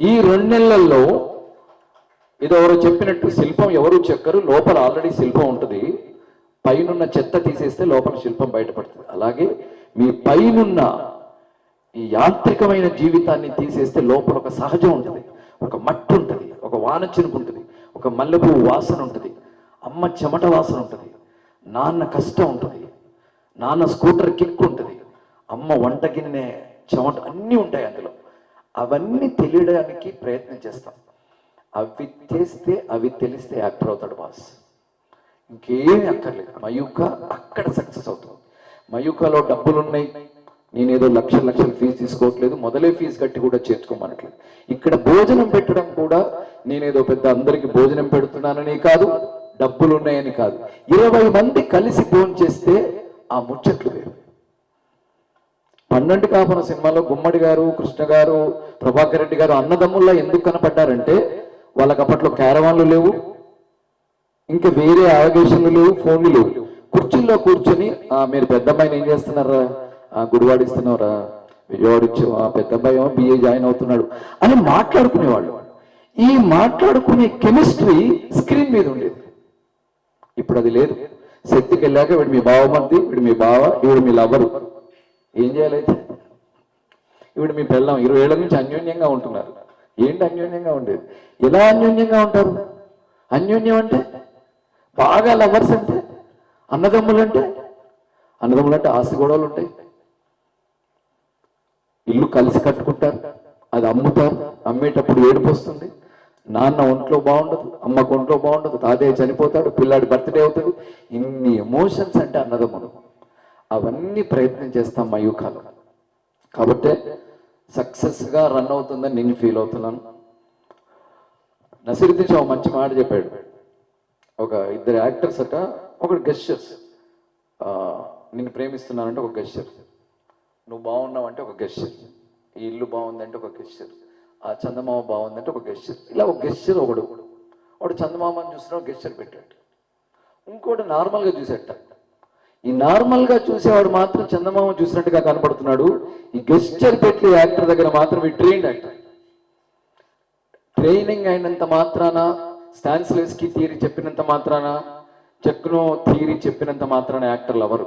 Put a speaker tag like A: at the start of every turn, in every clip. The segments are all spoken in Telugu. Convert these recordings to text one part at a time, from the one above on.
A: ఈ రెండు నెలల్లో ఏదో ఎవరో చెప్పినట్టు శిల్పం ఎవరు చెక్కరు లోపల ఆల్రెడీ శిల్పం ఉంటుంది. పైనున్న చెత్త తీసేస్తే లోపల శిల్పం బయటపడుతుంది. అలాగే మీ పైనున్న ఈ యాంత్రికమైన జీవితాన్ని తీసేస్తే లోపల ఒక సహజం ఉంటుంది. ఒక మట్టి ఉంటుంది ఒక వానచినుకు ఉంటుంది ఒక మల్లెపువ్వు వాసన ఉంటుంది అమ్మ చెమట వాసన ఉంటుంది నాన్న కష్టం ఉంటుంది నాన్న స్కూటర్ కిక్ ఉంటుంది అమ్మ వంట గిన్నె చెమట అన్నీ ఉంటాయి అందులో. అవన్నీ తెలియడానికి ప్రయత్నం చేస్తాం. అవి చేస్తే అవి తెలిస్తే యాక్టర్ అవుతాడు బాస్ ఇంకేమీ అక్కర్లేదు. మయూక అక్కడ సక్సెస్ అవుతుంది. మయూకలో డబ్బులు ఉన్నాయి నేనేదో లక్ష లక్షల ఫీజు తీసుకోవట్లేదు. మొదలే ఫీజు కట్టి కూడా చేర్చుకోమనట్లేదు. ఇక్కడ భోజనం పెట్టడం కూడా నేనేదో పెద్ద అందరికి భోజనం పెడుతున్నానని కాదు డబ్బులు ఉన్నాయని కాదు. ఇరవై మంది కలిసి భోజనం చేస్తే ఆ ముచ్చట్లు వేరు. పన్నెండు కాపున సినిమాలో గుమ్మడి గారు కృష్ణ గారు ప్రభాకర్ రెడ్డి గారు అన్నదమ్ముల్లా ఎందుకు కనపడ్డారంటే వాళ్ళకి అప్పట్లో క్యారవాన్లు లేవు ఇంకా వేరే అవగేషన్లు లేవు ఫోన్లు లేవు. కుర్చీల్లో కూర్చొని "ఆ, మీరు పెద్ద అబ్బాయిని ఏం చేస్తున్నారా? "ఆ, గుడివాడ విజయవాడ ఆ పెద్ద అబ్బాయి ఏమో బిఏ జాయిన్ అవుతున్నాడు అని మాట్లాడుకునేవాళ్ళు. ఈ మాట్లాడుకునే కెమిస్ట్రీ స్క్రీన్ మీద ఉండేది. ఇప్పుడు అది లేదు. శక్తికి వెళ్ళాక వీడు మీ బావమంది వీడు మీ బావ వీడు మీ లవరు. ఏం చేయాలైతే ఇప్పుడు మీ పిల్లం ఇరవై ఏళ్ళ నుంచి అన్యోన్యంగా ఉంటున్నారు. ఏంటి అన్యోన్యంగా ఉండేది? ఎలా అన్యోన్యంగా ఉంటారు? అన్యోన్యం అంటే బాగా లవర్స్ అంటే అన్నదమ్ములు అంటే అన్నదమ్ములు అంటే ఆస్తి గొడవలు ఉంటాయి. ఇల్లు కలిసి కట్టుకుంటారు అది అమ్ముతారు అమ్మేటప్పుడు ఏడుపు వస్తుంది. నాన్న ఒంట్లో బాగుండదు అమ్మకు ఒంట్లో బాగుండదు తాతయ్య చనిపోతాడు పిల్లాడి బర్త్డే అవుతుంది. ఇన్ని ఎమోషన్స్ అంటే అన్నదమ్ములు. అవన్నీ ప్రయత్నం చేస్తాం మా కాబట్టి కాబట్టే సక్సెస్గా రన్ అవుతుందని నేను ఫీల్ అవుతున్నాను. నసిరుద్దీన్ షా మంచి మాట చెప్పాడు. ఒక ఇద్దరు యాక్టర్స్ అట ఒకడు గెస్టర్స్. నిన్ను ప్రేమిస్తున్నానంటే ఒక గెస్టర్. నువ్వు బాగున్నావు అంటే ఒక గెస్టర్. ఈ ఇల్లు బాగుందంటే ఒక గెస్టర్. ఆ చందమామ బాగుందంటే ఒక గెస్టర్. ఇలా ఒక గెస్చర్ ఒకడు. వాడు చందమామని చూసినా గెస్చర్ పెట్టాడు. ఇంకోటి నార్మల్గా చూసేట. ఈ నార్మల్గా చూసేవాడు మాత్రం చందమామ చూసినట్టుగా కనపడుతున్నాడు. ఈ గెస్చర్ పెట్టి యాక్టర్ దగ్గర మాత్రం ఈ ట్రైన్ యాక్టర్ ట్రైనింగ్ అయినంత మాత్రాన స్టాన్స్లెస్కి థియరీ చెప్పినంత మాత్రాన చెక్నో థియరీ చెప్పినంత మాత్రాన యాక్టర్లు ఎవరు?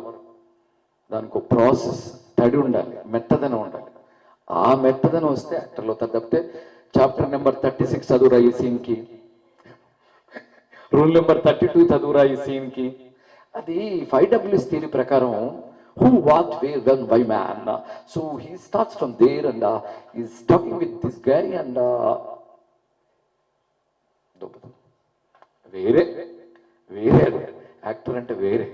A: దానికి ఒక ప్రాసెస్ తడి ఉండాలి మెత్తదనం ఉండాలి. ఆ మెత్తదనం వస్తే యాక్టర్లు అవుతారు తప్పితే చాప్టర్ నెంబర్ థర్టీ సిక్స్ చదువురా ఈ సీన్కి. రూల్ నెంబర్ థర్టీ టూ చదువురా ఈ సీన్కి. అది ఫైవ్ డబ్ల్యూస్ థియరీ ప్రకారం who what where when why man so he starts from there and is talking with this guy and వేరే వేరే యాక్టర్ అంటే వేరే.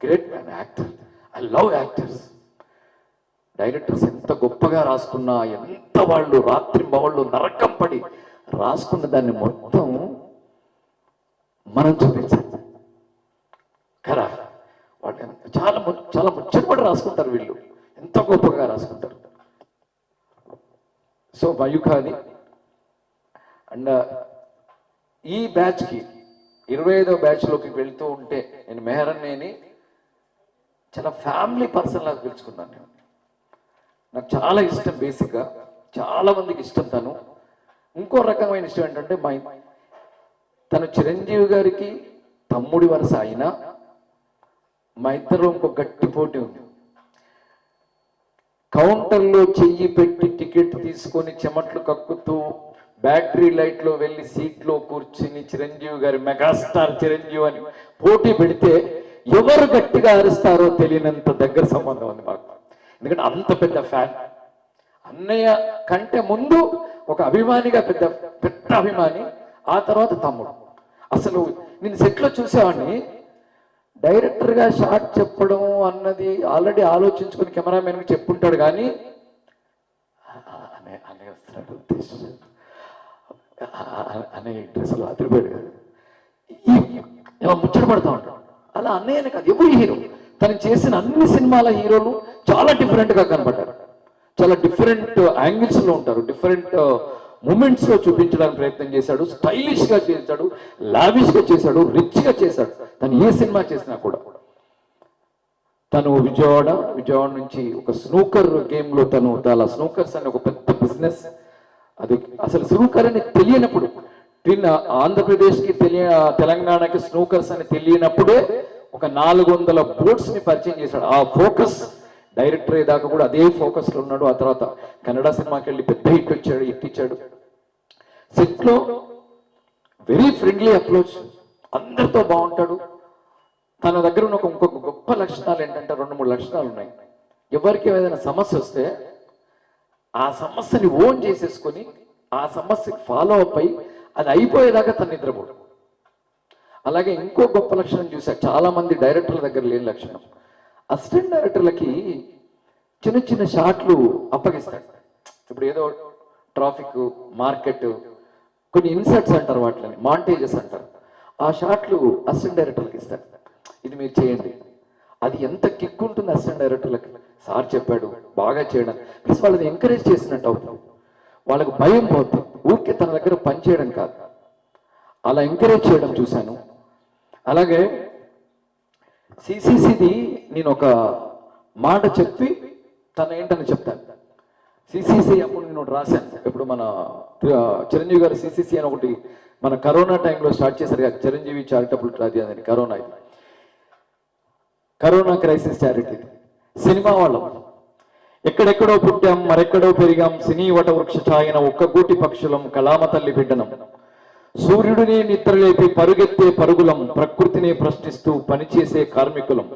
A: Great man actor I love actors directors ఎంత గొప్పగా రాసుకున్నా ఎంత వాళ్ళు రాత్రి వాళ్ళు నరకం పడి రాసుకున్న దాన్ని మొత్తం మనం చూపించాలి కదా వాళ్ళు ఎంత- చాలా ముచ్చటపడి రాసుకుంటారు వీళ్ళు. ఎంత గొప్పగా రాసుకుంటారు. సో మయూఖాని అండ్ ఈ బ్యాచ్కి ఇరవై ఐదో బ్యాచ్లోకి వెళ్తూ ఉంటే నేను మెహరన్నేని చాలా ఫ్యామిలీ పర్సన్ లాగా పిలుచుకున్నాను నేను. నాకు చాలా ఇష్టం బేసిక్గా. చాలా మందికి ఇష్టం తను. ఇంకో రకమైన ఇష్టం ఏంటంటే మా తను చిరంజీవి గారికి తమ్ముడి వరుస అయినా మా ఇద్దరు ఇంకో గట్టి పోటీ ఉంది. కౌంటర్లో చెయ్యి పెట్టి టికెట్ తీసుకొని చెమట్లు కక్కుతూ బ్యాటరీ లైట్లో వెళ్ళి సీట్లో కూర్చుని చిరంజీవి గారి మెగాస్టార్ చిరంజీవి అని పోటీ పెడితే ఎవరు గట్టిగా అరుస్తారో తెలియనంత దగ్గర సంబంధం ఉంది మాకు. ఎందుకంటే అంత పెద్ద ఫ్యాన్. అన్నయ్య కంటే ముందు ఒక అభిమానిగా పెద్ద పెద్ద అభిమాని ఆ తర్వాత తమ్ముడు. అసలు నేను సెట్లో చూసేవాడిని డైరెక్టర్గా షార్ట్ చెప్పడం అన్నది ఆల్రెడీ ఆలోచించుకుని కెమెరామెన్కి చెప్పుంటాడు కానీ అనే అనే వస్తున్నాడు ఉద్దేశం. అనే డ్రెస్సులు అదిరిపోయాడు కదా. ముచ్చట పడతా ఉంటాడు. అలా అన్నయ్యనే కాదు ఎవరి హీరో? తను చేసిన అన్ని సినిమాల హీరోలు చాలా డిఫరెంట్గా కనబడ్డారు. చాలా డిఫరెంట్ యాంగిల్స్లో ఉంటారు డిఫరెంట్ మూమెంట్స్లో చూపించడానికి ప్రయత్నం చేశాడు స్టైలిష్గా చేశాడు లావిష్గా చేశాడు రిచ్గా చేశాడు. తను ఏ సినిమా చేసినా కూడా తను విజయవాడ విజయవాడ నుంచి ఒక స్నూకర్ గేమ్లో తను చాలా స్నూకర్స్ అనే ఒక పెద్ద బిజినెస్ అది అసలు స్నూకర్ అని తెలియనప్పుడు ట్విన్ తెలియ తెలంగాణకి స్నూకర్స్ అని తెలియనప్పుడే ఒక నాలుగు వందల బోట్స్ని పరిచయం చేశాడు. ఆ ఫోకస్ డైరెక్టర్ దాకా కూడా అదే ఫోకస్లో ఉన్నాడు. ఆ తర్వాత కన్నడ సినిమాకి వెళ్ళి పెద్ద హిట్ వచ్చాడు హిట్ ఇచ్చాడు. వెరీ ఫ్రెండ్లీ అప్రోచ్ అందరితో బాగుంటాడు. తన దగ్గర ఉన్న ఇంకొక గొప్ప లక్షణాలు ఏంటంటే రెండు మూడు లక్షణాలు ఉన్నాయి. ఎవరికి ఏదైనా సమస్య వస్తే ఆ సమస్యని ఓన్ చేసేసుకొని ఆ సమస్యకి ఫాలో అప్ అయి అది అయిపోయేదాకా తను నిద్రపోడు. అలాగే ఇంకో గొప్ప లక్షణం చూసా. చాలా మంది డైరెక్టర్ల దగ్గర లేని లక్షణం. అసిస్టెంట్ డైరెక్టర్లకి చిన్న చిన్న షాట్లు అప్పగిస్తాడు. ఇప్పుడు ఏదో ట్రాఫిక్ మార్కెట్ కొన్ని ఇన్సర్ట్స్ అంటారు వాటిని మాంటేజెస్ అంటారు. ఆ షాట్లు అసిస్టెంట్ డైరెక్టర్లకు ఇస్తాడు. ఇది మీరు చేయండి. అది ఎంత కిక్ ఉంటుంది అసిస్టెంట్ డైరెక్టర్లకి? సార్ చెప్పాడు బాగా చేయడం. ప్లస్ వాళ్ళని ఎంకరేజ్ చేసినట్టు అవుతుంది వాళ్ళకు భయం పోతుంది ఊరికే తన దగ్గర పని చేయడం కాదు. అలా ఎంకరేజ్ చేయడం చూశాను. అలాగే సిసిసిది నేను ఒక మాట చెప్పి తన ఏంటని చెప్తాను. సిసిసి అప్పుడు నేను ఒకటి రాశాను. ఇప్పుడు మన చిరంజీవి గారు సిసిసి అని ఒకటి మన కరోనా టైంలో స్టార్ట్ చేశారు కదా చిరంజీవి చారిటబుల్ ట్రాజీ అని కరోనా ఇది. Corona crisis charity. సినిమా వాళ్ళం. ఎక్కడెక్కడో పుట్టాం మరెక్కడో పెరిగాం సినీ వట వృక్ష ఛాయన ఒక్క గూటి పక్షులం కళామ తల్లి బిడ్డనం. సూర్యుడిని నిద్రలేపి పరుగెత్తే పరుగులం ప్రకృతిని ప్రశ్నిస్తూ పనిచేసే కార్మికులం.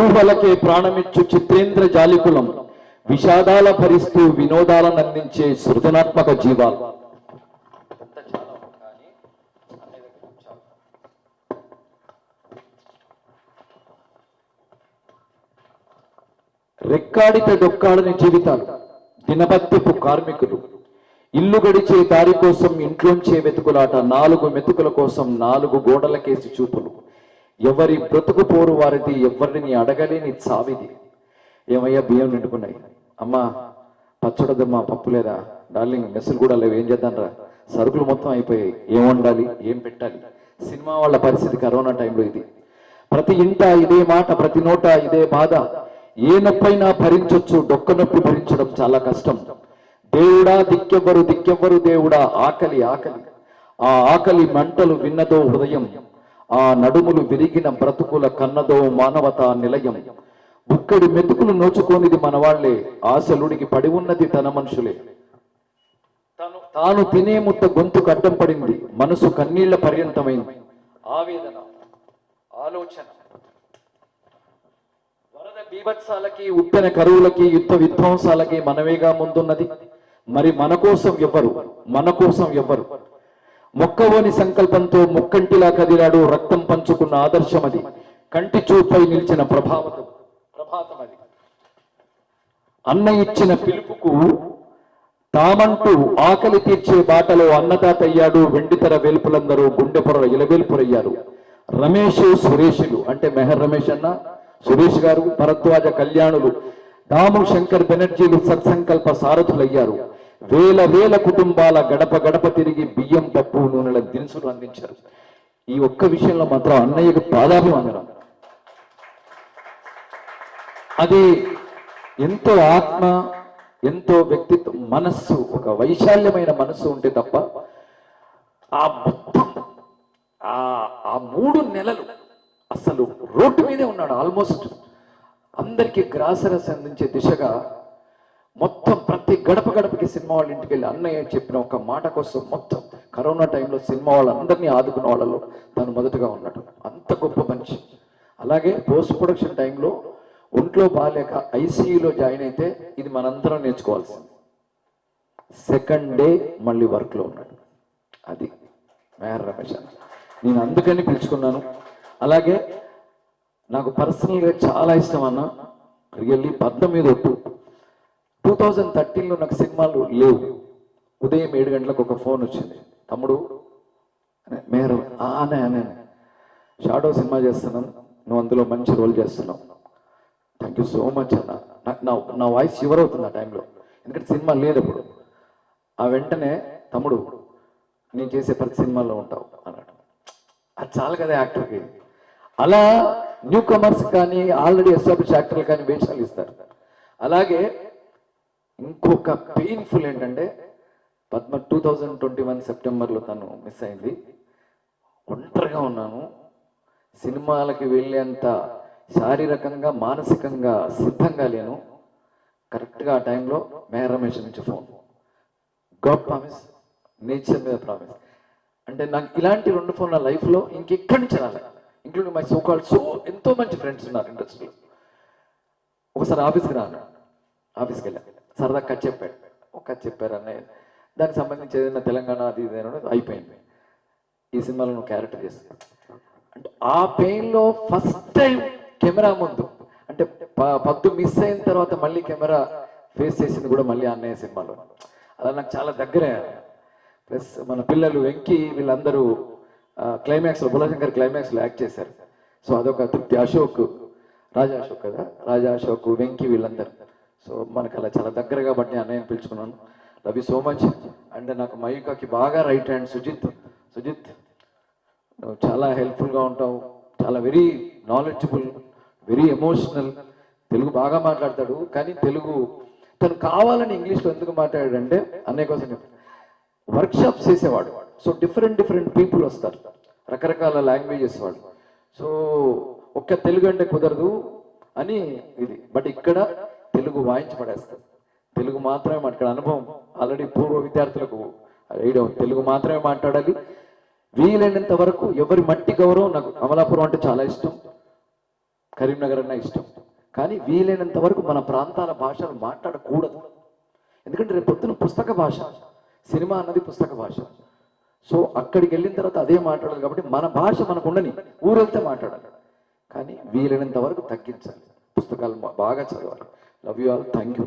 A: ఊహలకే ప్రాణమిచ్చు చిత్రేంద్ర జాలికులం విషాదాల భరిస్తూ వినోదాలను అందించే సృజనాత్మక జీవాలు. రెక్కాడిత డొక్కాడని జీవితాలు దినబత్తపు కార్మికులు. ఇల్లు గడిచే దారి కోసం ఇంట్లోంచే వెతుకులాట నాలుగు మెతుకుల కోసం నాలుగు గోడలకేసి చూపులు. ఎవరి బ్రతుకు పోరు వారిది ఎవరిని అడగలేని చావిది. ఏమయ్యా బియ్యం నిండుకున్నాయి. అమ్మా పచ్చడదమ్మా పప్పు లేదా డార్లింగ్ మెస్సులు కూడా లేవు. ఏం చేద్దాంరా? సరుకులు మొత్తం అయిపోయాయి. ఏం వండాలి? ఏం పెట్టాలి? సినిమా వాళ్ళ పరిస్థితి కరోనా టైంలో ఇది. ప్రతి ఇంట ఇదే మాట ప్రతి నోట ఇదే బాధ. ఏ నొప్పైనా భరించొచ్చు డొక్క నొప్పి భరించడం చాలా కష్టం. దేవుడా దిక్కెవ్వరు దిక్కెవ్వరు దేవుడా ఆకలి ఆకలి. ఆ ఆకలి మంటలు విన్నదో హృదయం. ఆ నడుములు విరిగిన బ్రతుకుల కన్నదో మానవతా నిలయం. బుక్కడి మెతుకులు నోచుకోనిది మనవాళ్ళే ఆశలుడికి పడి ఉన్నది తన మనుషులే. తాను తాను తినే ముట్ట గొంతు కట్టం పడింది మనసు కన్నీళ్ళ పర్యంతమైంది. ఆవేదన ఆలోచన. బీభత్సాలకి ఉప్పెన కరువులకి యుద్ధ విధ్వంసాలకి మనమేగా ముందున్నది? మరి మన కోసం ఎవ్వరు? మన కోసం ఎవ్వరు? మొక్కవోని సంకల్పంతో ముక్కంటిలా కదిలాడు రక్తం పంచుకున్న ఆదర్శం అది కంటి చూపై నిలిచిన ప్రభావం ప్రభాతం అది అన్న ఇచ్చిన పిలుపుకు తామంటూ ఆకలి తీర్చే బాటలో అన్నదాత అయ్యాడు. వెండితెర వేల్పులందరూ గుండె పొర ఇలవేల్పురయ్యారు. రమేష్ సురేషులు అంటే మెహర్ రమేష్ అన్న సురేష్ గారు భరద్వాజ కళ్యాణులు దాము శంకర్ బెనర్జీలు సత్సంకల్ప సారథులయ్యారు. వేల వేల కుటుంబాల గడప గడప తిరిగి బియ్యం పప్పు నూనెల దినుసులు అందించారు. ఈ ఒక్క విషయంలో మాత్రం అన్నయ్యకు పాదాభివందనం అది ఎంతో ఆత్మ ఎంతో వ్యక్తిత్వం మనస్సు ఒక వైశాల్యమైన మనస్సు ఉంటే తప్ప ఆ మొత్తం ఆ ఆ మూడు నెలలు అసలు రోడ్డు మీదే ఉన్నాడు ఆల్మోస్ట్ అందరికీ గ్రాసరస్ అందించే దిశగా మొత్తం ప్రతి గడప గడపకి సినిమా వాళ్ళ ఇంటికి వెళ్ళి అన్నయ్య చెప్పిన ఒక మాట కోసం మొత్తం కరోనా టైంలో సినిమా వాళ్ళందరినీ ఆదుకున్న వాళ్ళలో తను మొదటగా ఉన్నాడు. అంత గొప్ప మనిషి. అలాగే పోస్ట్ ప్రొడక్షన్ టైంలో ఒంట్లో బాగాలేక ఐసీయూలో జాయిన్ అయితే ఇది మనందరం నేర్చుకోవాల్సింది. సెకండ్ డే మళ్ళీ వర్క్లో ఉన్నాడు. అది. మేహర్ రమేష్ అని నేను అందుకని పిలుచుకున్నాను. అలాగే నాకు పర్సనల్గా చాలా ఇష్టం అన్న. రియల్లీ పద్మ మీద ఒట్టు. టూ థౌజండ్ థర్టీన్లో నాకు సినిమాలు లేవు. ఉదయం ఏడు గంటలకు ఒక ఫోన్ వచ్చింది. తమ్ముడు అనే, అనే అనే షాడో సినిమా చేస్తున్నాను నువ్వు అందులో మంచి రోల్ చేస్తున్నావు. థ్యాంక్ యూ సో మచ్ అన్న. నాకు నా నా వాయిస్ షివర్ అవుతుంది ఆ టైంలో ఎందుకంటే సినిమా లేదు అప్పుడు ఆ వెంటనే తమ్ముడు నేను చేసే ప్రతి సినిమాలో ఉంటావు అన్నాడు. అది చాలు కదా యాక్టర్కి. అలా న్యూ కమర్స్ కానీ ఆల్రెడీ ఎస్టాబ్లిష్ యాక్టర్లు కానీ వేషాలు ఇస్తారు. అలాగే ఇంకొక పెయిన్ఫుల్ ఏంటంటే Padma two thousand twenty one సెప్టెంబర్లో తను మిస్ అయింది. ఒంటరిగా ఉన్నాను. సినిమాలకి వెళ్ళేంత శారీరకంగా మానసికంగా సిద్ధంగా లేను. కరెక్ట్గా ఆ టైంలో మేఘ రమేష్ నుంచి ఫోన్. గాడ్ ప్రామిస్ నేచర్ మీద ప్రామిస్. అంటే నాకు ఇలాంటి రెండు ఫోన్ నా లైఫ్లో ఇంకెక్కడి నుంచి రాలేదు including my so called so ఎంతో మంచి ఫ్రెండ్స్ ఉన్నారు ఇండస్ట్రీలో ఒకసారి ఆఫీస్కి రాను. ఆఫీస్కి వెళ్ళాను సరదా కట్ చెప్పాడు. ఒక కట్ చెప్పారు అన్నయ్య. దానికి సంబంధించి ఏదైనా తెలంగాణ అది ఇది అయిపోయింది. ఈ సినిమాలో నువ్వు క్యారెక్టర్ చేస్తావు అంటే ఆ పెయిన్లో ఫస్ట్ టైం కెమెరా ముందు అంటే ప- పద్దు మిస్ అయిన తర్వాత మళ్ళీ కెమెరా ఫేస్ చేసింది కూడా మళ్ళీ అన్నయ్య సినిమాలో. అలా నాకు చాలా దగ్గరే ప్లస్ మన పిల్లలు వెంకీ వీళ్ళందరూ క్లైమాక్స్లో బులశంకర్ క్లైమాక్స్లో యాక్ట్ చేశారు. సో అదొక తృప్తి. అశోక్ రాజా అశోక్ కదా? రాజా అశోక్ వెంకీ వీళ్ళందరూ. సో మనకు అలా చాలా దగ్గర కాబట్టి అన్నయ్యని పిలుచుకున్నాను. Love you so much and నాకు మయూకాకి బాగా రైట్ హ్యాండ్ సుజిత్. సుజిత్ నువ్వు చాలా హెల్ప్ఫుల్గా ఉంటావు. చాలా very knowledgeable very emotional Telugu బాగా మాట్లాడతాడు. కానీ తెలుగు తను కావాలని ఇంగ్లీష్లో ఎందుకు మాట్లాడాడంటే అన్నయ్య కోసం వర్క్షాప్స్ చేసేవాడు వాడు చేసేవాడు. సో డిఫరెంట్ డిఫరెంట్ పీపుల్ వస్తారు. రకరకాల లాంగ్వేజెస్ వాళ్ళు. సో ఒక్క తెలుగు అంటే కుదరదు అని ఇది. బట్ ఇక్కడ తెలుగు వాయించి పడేస్తారు తెలుగు మాత్రమే అక్కడ అనుభవం. ఆల్రెడీ పూర్వ విద్యార్థులకు వేయడం తెలుగు మాత్రమే మాట్లాడాలి. వీలైనంత వరకు ఎవరి మట్టి గౌరవం నాకు అమలాపురం అంటే చాలా ఇష్టం. కరీంనగర్ అన్న ఇష్టం. కానీ వీలైనంత వరకు మన ప్రాంతాల భాషలు మాట్లాడకూడదు. ఎందుకంటే రేపు పొద్దున పుస్తక భాష. సినిమా అన్నది పుస్తక భాష. సో అక్కడికి వెళ్ళిన తర్వాత అదే మాట్లాడాలి కాబట్టి మన భాష మనకు ఉండని ఊరెళ్తే మాట్లాడాలి. కానీ వీలైనంత వరకు తగ్గించాలి. పుస్తకాలు బాగా చదవాలి. Love you all thank you